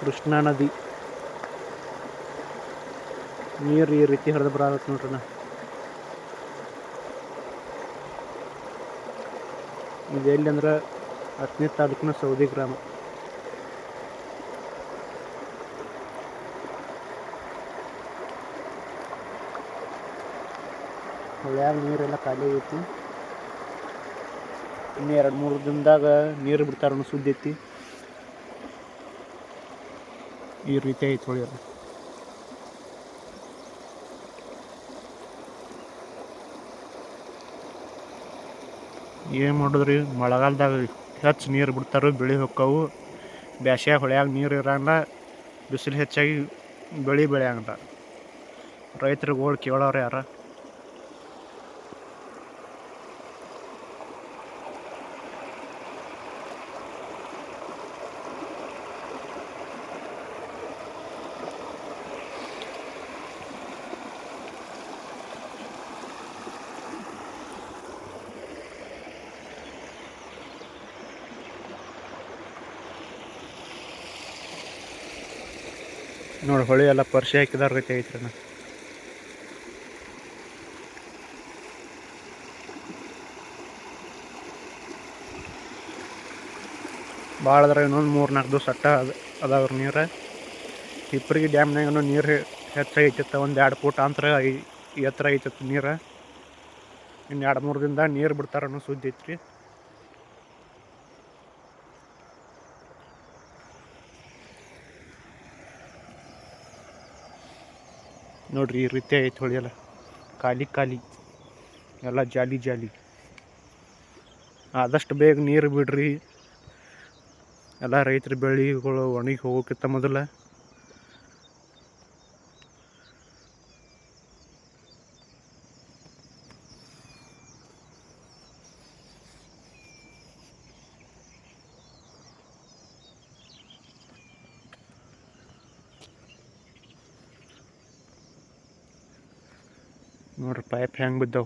ಕೃಷ್ಣಾ ನದಿ. ನೀರು ಈ ರೀತಿ ಹರಿದು ಬರತ್ತೆ ನೋಡ್ರಿ ನಾ. ಇದೆಲ್ಲಿ ಅಂದ್ರೆ ಹತ್ತನೇ ತಾಲೂಕಿನ ಸೌದಿ ಗ್ರಾಮ. ಹೊಳ್ಯಾಗ ನೀರೆಲ್ಲ ಖಾಲಿ ಆಗೈತಿ ಇನ್ನು ಎರಡು ಮೂರು ದಿನದಾಗ ನೀರು ಬಿಡ್ತಾರ ಅನ್ನೋ ಸುದ್ದಿ ಐತಿ. ಈ ರೀತಿ ಅದು ಏನು ಮಾಡಿದ್ರಿ? ಮಳೆಗಾಲದಾಗ ಹೆಚ್ಚು ನೀರು ಬಿಡ್ತಾರೆ, ಬೆಳೆ ಹೊಕ್ಕವು. ಬ್ಯಾಸ್ಗ್ಯಾಗ ಹೊಳ್ಯಾಗ ನೀರು ಇರಂಗಿಲ್ಲ ಬಿಸಿಲು ಹೆಚ್ಚಾಗಿ ಬೆಳೆ ಬೆಳೆಯಂಗಿಲ್ಲ ಹೋಗಿ ಕೇಳೋರು ಯಾರ? ನೋಡಿ, ಹೊಳಿ ಎಲ್ಲ ಪರ್ಶಿ ಹಾಕಿದಾರ ರೀತಿ ಐತ್ರಿ ನಾ ಭಾಳ ಅದ್ರ ಇನ್ನೊಂದು ಮೂರು ನಾಲ್ಕು ದಿವಸ ಅಟ್ಟ ಅದ ಅದಾವ್ರ ನೀರು. ಇಬ್ಬರಿಗೆ ಡ್ಯಾಮ್ನಾಗೂ ನೀರು ಹೆಚ್ಚಾಗಿತ್ತು ಒಂದು ಎರಡು ಫೂಟ್ ಅಂತರ ಎತ್ತರ ಐತಿತ್ತು ನೀರು. ಇನ್ನು ಎರಡು ಮೂರು ದಿನದಾಗ ನೀರು ಬಿಡ್ತಾರ ಅನ್ನೋ ಸುದ್ದಿ ಐತ್ರಿ. ನೋಡ್ರಿ ಈ ರೀತಿ ಐತೆ ಹೊಳಿ ಎಲ್ಲ. ಖಾಲಿ ಖಾಲಿ. ಎಲ್ಲ ಜಾಲಿ ಜಾಲಿ. ಆದಷ್ಟು ಬೇಗ ನೀರು ಬಿಡ್ರಿ. ಎಲ್ಲ ರೈತರ ಬೆಳೆಗಳು ಒಣಗಿ ಹೋಗೋಕ್ಕಿಂತ ಮೊದಲ મોટર પાઇપ હેંગ બધો